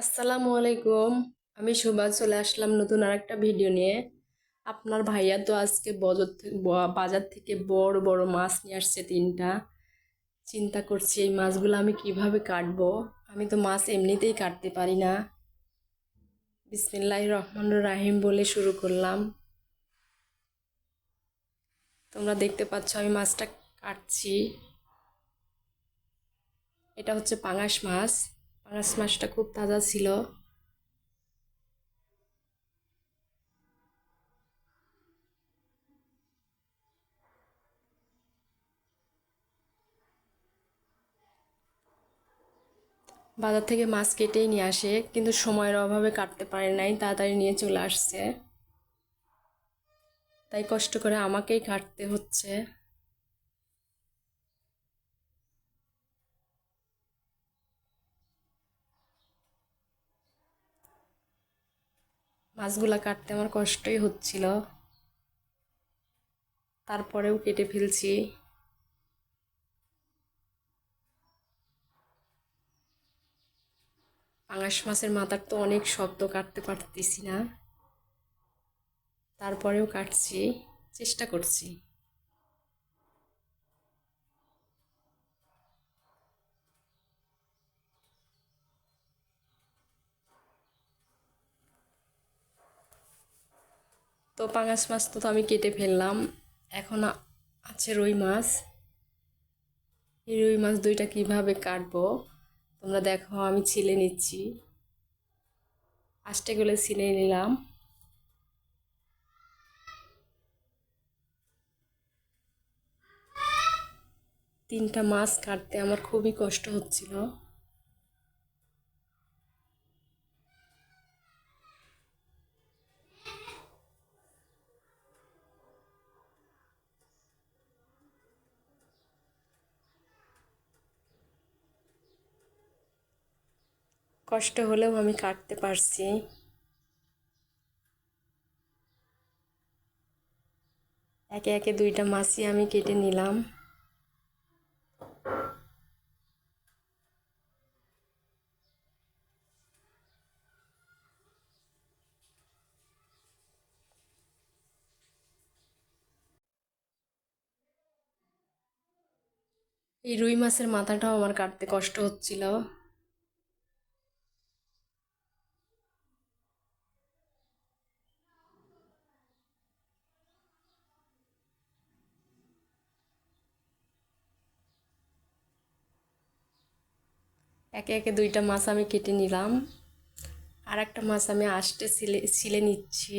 আসসালামু আলাইকুম। আমি শুভা চলে আসলাম নতুন আরেকটা ভিডিও নিয়ে। আপনার ভাইয়া তো আজকে বজর বাজার থেকে বড় বড় মাছ নিয়ে আসছে তিনটা। চিন্তা করছি এই মাছগুলো আমি কীভাবে কাটবো? আমি তো মাছ এমনিতেই কাটতে পারি না। বিসমিল্লাহ রহমান রাহিম বলে শুরু করলাম। তোমরা দেখতে পাচ্ছ আমি মাছটা কাটছি। এটা হচ্ছে পাঙাশ মাছ। পাঙাশ মাছটা খুব তাজা ছিল। বাজার থেকে মাছ কেটেই নিয়ে আসে, কিন্তু সময়ের অভাবে কাটতে পারে নাই, তাড়াতাড়ি নিয়ে চলে আসছে। তাই কষ্ট করে আমাকেই কাটতে হচ্ছে। মাছগুলা কাটতে আমার কষ্টই হচ্ছিল। তারপরেও কেটে ফেলছি। পাঙাশ মাছের মাথার তো অনেক শব্দ কাটতে পারতেছি না। তারপরেও কাটছি, চেষ্টা করছি। তো পাঙাশ মাছ তো আমি কেটে ফেললাম। এখন আছে রুই মাছ। এই রুই মাছ দুইটা কীভাবে কাটবো? তোমরা দেখো, আমি ছিলে নিচ্ছি। আষ্টে গুলো ছিলে নিলাম। তিনটা মাছ কাটতে আমার খুবই কষ্ট হচ্ছিল। কষ্ট হলেও আমি কাটতে পারছি। একে একে দুইটা মাছই আমি কেটে নিলাম। এই রুই মাছের মাথাটাও আমার কাটতে কষ্ট হচ্ছিল। একে একে দুইটা মাছ আমি কেটে নিলাম। আর একটা মাছ আমি আষ্টে ছিলে ছিলে নিচ্ছি।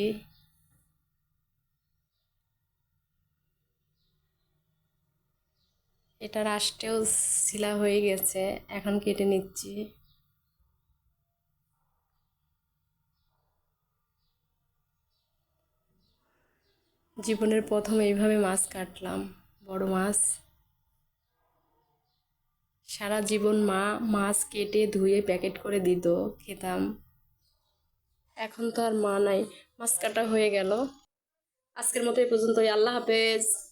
এটার আষ্টেও শিলা হয়ে গেছে, এখন কেটে নিচ্ছি। জীবনের প্রথম এইভাবে মাছ কাটলাম, বড় মাছ। সারা জীবন মা, মাছ কেটে ধুয়ে প্যাকেট করে দিত, খেতাম। এখন তো আর মা নাই, মাছ কাটা হয়ে গেল। আজকের মতো এই পর্যন্তই। আল্লাহ হাফেজ।